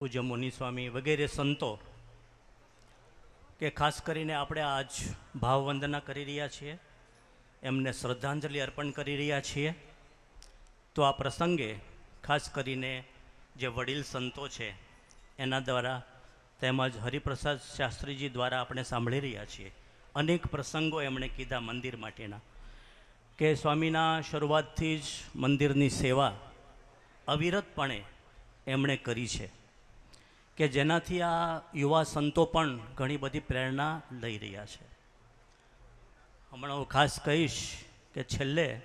પૂજ્ય મુનિ સ્વામી વગેરે સંતો કે ખાસ કરીને આપણે આજ ભાવવંદના કરી રહ્યા છીએ, એમને શ્રદ્ધાંજલિ અર્પણ કરી રહ્યા છીએ. તો આ પ્રસંગે ખાસ કરીને જે વડીલ સંતો છે, એના દ્વારા તેમજ હરિપ્રસાદ શાસ્ત્રીજી દ્વારા આપણે સાંભળી રહ્યા છીએ. અનેક પ્રસંગો એમણે કીધા મંદિર માટેના. કે સ્વામીના શરૂઆતથી જ મંદિરની સેવા અવિરતપણે એમણે કરી છે. કે જેનાથી આ યુવા સંતો પણ ઘણી બધી પ્રેરણા લઈ રહ્યા છે. હમણાં હું ખાસ કહીશ કે છેલ્લે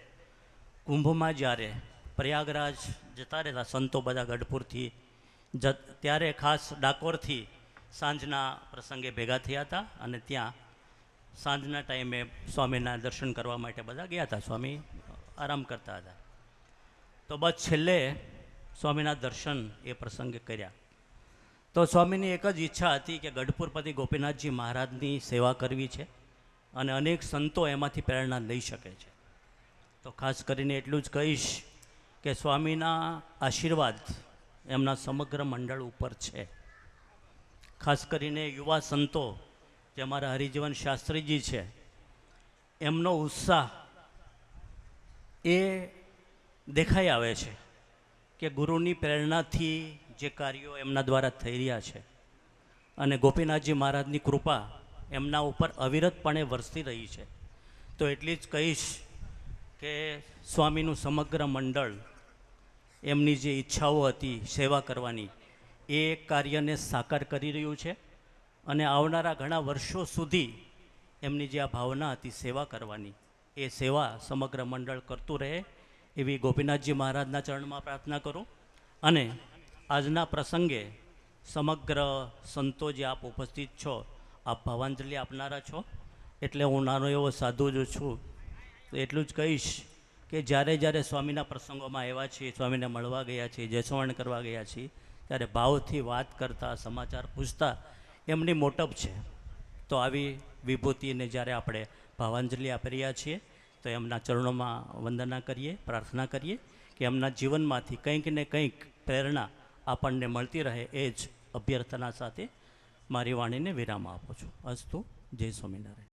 કુંભમાં જ્યારે પ્રયાગરાજ જતા રહેતા સંતો બધા ગઢપુરથી, જ ત્યારે ખાસ ડાકોરથી સાંજના પ્રસંગે ભેગા થયા હતા અને ત્યાં સાંજના ટાઈમે સ્વામીના દર્શન કરવા માટે બધા ગયા હતા. સ્વામી આરામ કરતા હતા. તો બસ છેલ્લે સ્વામીના દર્શન એ પ્રસંગે કર્યા. તો સ્વામીની એક જ ઈચ્છા હતી કે ગઢપુરપતિ ગોપીનાથજી મહારાજની સેવા કરવી છે અને અનેક સંતો એમાંથી પ્રેરણા લઈ શકે છે. તો ખાસ કરીને એટલું જ કહીશ કે સ્વામીના આશીર્વાદ એમના સમગ્ર મંડળ ઉપર છે. ખાસ કરીને યુવા સંતો જે અમારા હરિજીવન શાસ્ત્રીજી છે, એમનો ઉત્સાહ એ દેખાઈ આવે છે કે ગુરુની પ્રેરણાથી જે કાર્યો એમના દ્વારા થઈ રહ્યા છે. અને ગોપીનાથજી મહારાજની કૃપા એમના ઉપર અવિરતપણે વરસી રહી છે. તો એટલી જ કહીશ કે સ્વામીનું સમગ્ર મંડળ એમની જે ઈચ્છાઓ હતી સેવા કરવાની, એ કાર્યને સાકાર કરી રહ્યું છે અને આવનારા ઘણા વર્ષો સુધી એમની જે આ ભાવના હતી સેવા કરવાની, એ સેવા સમગ્ર મંડળ કરતું રહે એવી ગોપીનાથજી મહારાજના ચરણમાં પ્રાર્થના કરું. અને આજના પ્રસંગે સમગ્ર સંતો જે આપ ઉપસ્થિત છો, આપ ભાવાંજલિ આપનારા છો, એટલે હું નાનો એવો સાધુ જ છું, તો એટલું જ કહીશ કે જ્યારે જ્યારે સ્વામીના પ્રસંગોમાં આવ્યા છીએ, સ્વામીને મળવા ગયા છીએ, જસવણ કરવા ગયા છીએ, ત્યારે ભાવથી વાત કરતા, સમાચાર પૂછતા, એમની મોટપ છે. તો આવી વિભૂતિને જ્યારે આપણે ભાવાંજલિ આપી રહ્યા છીએ, તો એમના ચરણોમાં વંદના કરીએ, પ્રાર્થના કરીએ કે એમના જીવનમાંથી કંઈક ને કંઈક પ્રેરણા આપણને મળતી રહે એ જ અભ્યર્થના સાથે મારી વાણીને વિરામ આપું છું. અસ્તુ, જય સ્વામિનારાયણ.